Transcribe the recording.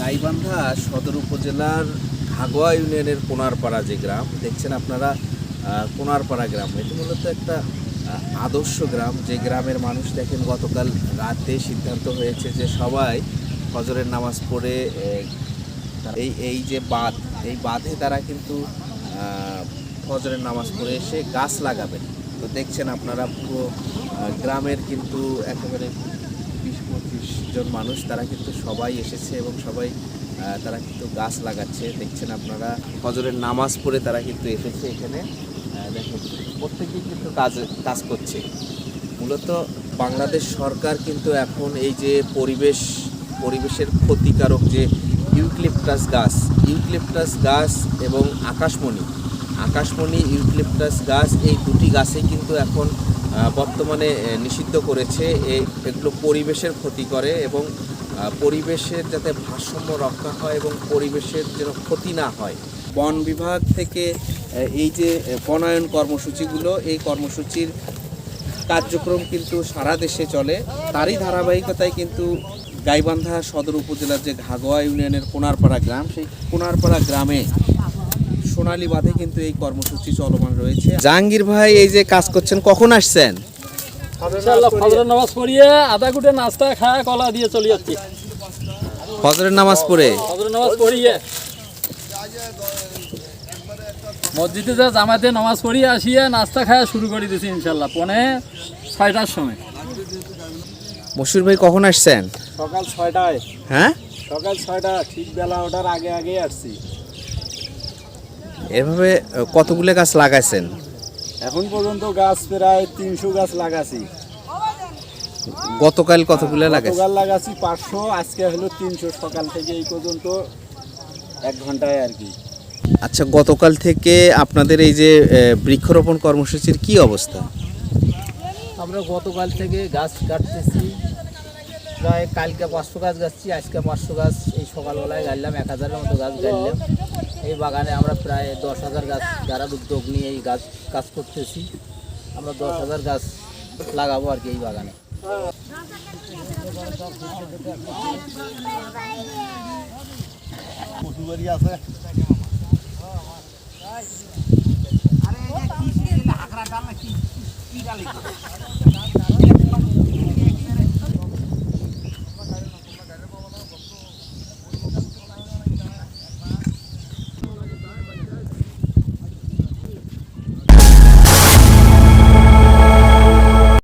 গাইবান্ধা সদর উপজেলার হাগোয়া ইউনিয়নের কোনারপাড়া যে গ্রাম, দেখছেন আপনারা কোনারপাড়া গ্রাম। এটি মূলত একটা আদর্শ গ্রাম। যে গ্রামের মানুষ দেখেন, গতকাল রাতে সিদ্ধান্ত হয়েছে যে সবাই ফজরের নামাজ পড়ে এই এই যে বাঁধ, এই বাঁধে তারা কিন্তু ফজরের নামাজ পড়ে এসে গাছ লাগাবেন। তো দেখছেন আপনারা পুরো গ্রামের কিন্তু একেবারে পঁচিশ জন মানুষ, তারা কিন্তু সবাই এসেছে এবং সবাই তারা কিন্তু গাছ লাগাচ্ছে। দেখছেন আপনারা, ফজরের নামাজ পড়ে তারা কিন্তু এসেছে এখানে। দেখেন, প্রত্যেকেই কিন্তু কাজ কাজ করছে। মূলত বাংলাদেশ সরকার কিন্তু এখন এই যে পরিবেশ, পরিবেশের ক্ষতিকারক যে ইউক্লিপটাস গাছ ইউক্লিপটাস গাছ এবং আকাশমণি আকাশমণি, ইউক্লিপটাস গাছ, এই দুটি গাছেই কিন্তু এখন বর্তমানে নিষিদ্ধ করেছে। এগুলো পরিবেশের ক্ষতি করে এবং পরিবেশের যাতে ভারসাম্য রক্ষা হয় এবং পরিবেশের যেন ক্ষতি না হয়। বন বিভাগ থেকে এই যে বনায়ন কর্মসূচিগুলো, এই কর্মসূচির কার্যক্রম কিন্তু সারা দেশে চলে। তারই ধারাবাহিকতায় কিন্তু গাইবান্ধা সদর উপজেলার যে ঘাগোয়া ইউনিয়নের কোনারপাড়া গ্রাম, সেই কোনারপাড়া গ্রামে সোনালী বাঁধে কিন্তু এই কর্মসূচি চলমান রয়েছে। জাহাঙ্গীর ভাই এই যে কাজ করছেন কখন আসছেন? ইনশাআল্লাহ ফজরের নামাজ পড়িয়ে আধা গুটে নাস্তা খায় কলা দিয়ে চলে যাচ্ছি। ফজরের নামাজ পড়ে? ফজরের নামাজ পড়িয়ে মসজিদে যা জামাতে নামাজ পড়িয়ে আসিয়ে নাস্তা খাওয়া শুরু করে দিয়েছি ইনশাল্লাহ পনে ছয়টার সময়। মশুর ভাই কখন আসছেন? সকাল ছয়টায়। হ্যাঁ? সকাল ছয়টা ঠিক বেলা ওঠার আগে আগে আসছি। এভাবে কতগুলো গাছ লাগাইছেন? এখন পর্যন্ত গাছ প্রায় তিনশো গাছ লাগাছি। গতকাল কতগুলো গতকাল লাগাছি পাঁচশো আজকে হলো তিনশো। সকাল থেকে এই পর্যন্ত এক ঘন্টায় আর কি। আচ্ছা গতকাল থেকে আপনাদের এই যে বৃক্ষরোপণ কর্মসূচির কি অবস্থা? আমরা গতকাল থেকে গাছ কাটতেছি। প্রায় কালকে পাঁচশো গাছ গাছছি আজকে পাঁচশো গাছ এই সকালবেলায় গাড়লাম এক হাজারের মতো গাছ গাড়লাম। এই বাগানে আমরা প্রায় দশ হাজার গাছ গাড়ার উদ্যোগ নিয়ে এই গাছ কাজ করতেছি আমরা দশ হাজার গাছ লাগাবো আর কি এই বাগানে।